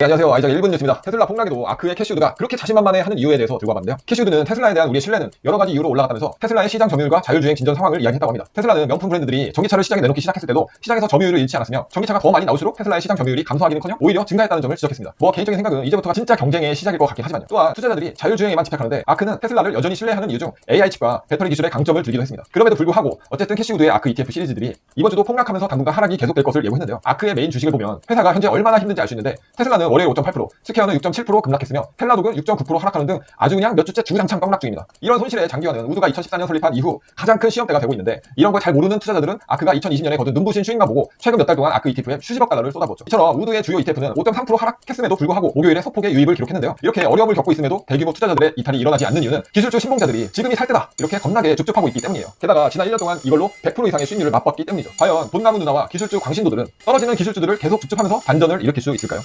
네, 안녕하세요. 아이작 1분 뉴스입니다. 테슬라 폭락에도 아크의 캐시우드가 그렇게 자신만만해 하는 이유에 대해서 들고 와봤는데요. 캐시우드는 테슬라에 대한 우리의 신뢰는 여러 가지 이유로 올라갔다면서 테슬라의 시장 점유율과 자율주행 진전 상황을 이야기했다고 합니다. 테슬라는 명품 브랜드들이 전기차를 시장에 내놓기 시작했을 때도 시장에서 점유율을 잃지 않았으며 전기차가 더 많이 나올수록 테슬라의 시장 점유율이 감소하기는커녕 오히려 증가했다는 점을 지적했습니다. 뭐 개인적인 생각은 이제부터가 진짜 경쟁의 시작일 것 같긴 하지만요. 또한 투자자들이 자율주행에만 집착하는데 아크는 테슬라를 여전히 신뢰하는 이유 중 AI 칩과 배터리 기술의 강점을 들기도 했습니다. 그럼에도 불구하고 어쨌든 캐시우드의 아크 ETF 시리즈들이 이번 주도 폭락하면서 당분간 하락이 계속될 것을 예고했는데요. 아크의 메인 주식을 보면 회사가 현재 얼마나 힘든지 알 수 있는데 테슬라는 월요일 5.8%, 스퀘어는 6.7% 급락했으며 텔라독은 6.9% 하락하는 등 아주 그냥 몇 주째 주장창 떡락 중입니다. 이런 손실의 장기화는 우드가 2014년 설립한 이후 가장 큰 시험대가 되고 있는데 이런 걸 잘 모르는 투자자들은 아크가 2020년에 거둔 눈부신 수익만 보고 최근 몇 달 동안 아크 ETF에 수십억 달러를 쏟아부었죠. 이처럼 우드의 주요 ETF는 5.3% 하락했음에도 불구하고 목요일에 소폭의 유입을 기록했는데요. 이렇게 어려움을 겪고 있음에도 대규모 투자자들의 이탈이 일어나지 않는 이유는 기술주 신봉자들이 지금이 살 때다 이렇게 겁나게 줍줍하고 있기 때문이에요. 게다가 지난 1년 동안 이걸로 100% 이상의 수익률을 맛봤기 때문이죠. 과연 돈나무 누나와 기술주 광신도들은 떨어지는 기술주들을 계속 줍줍하면서 반전을 일으킬 수 있을까요?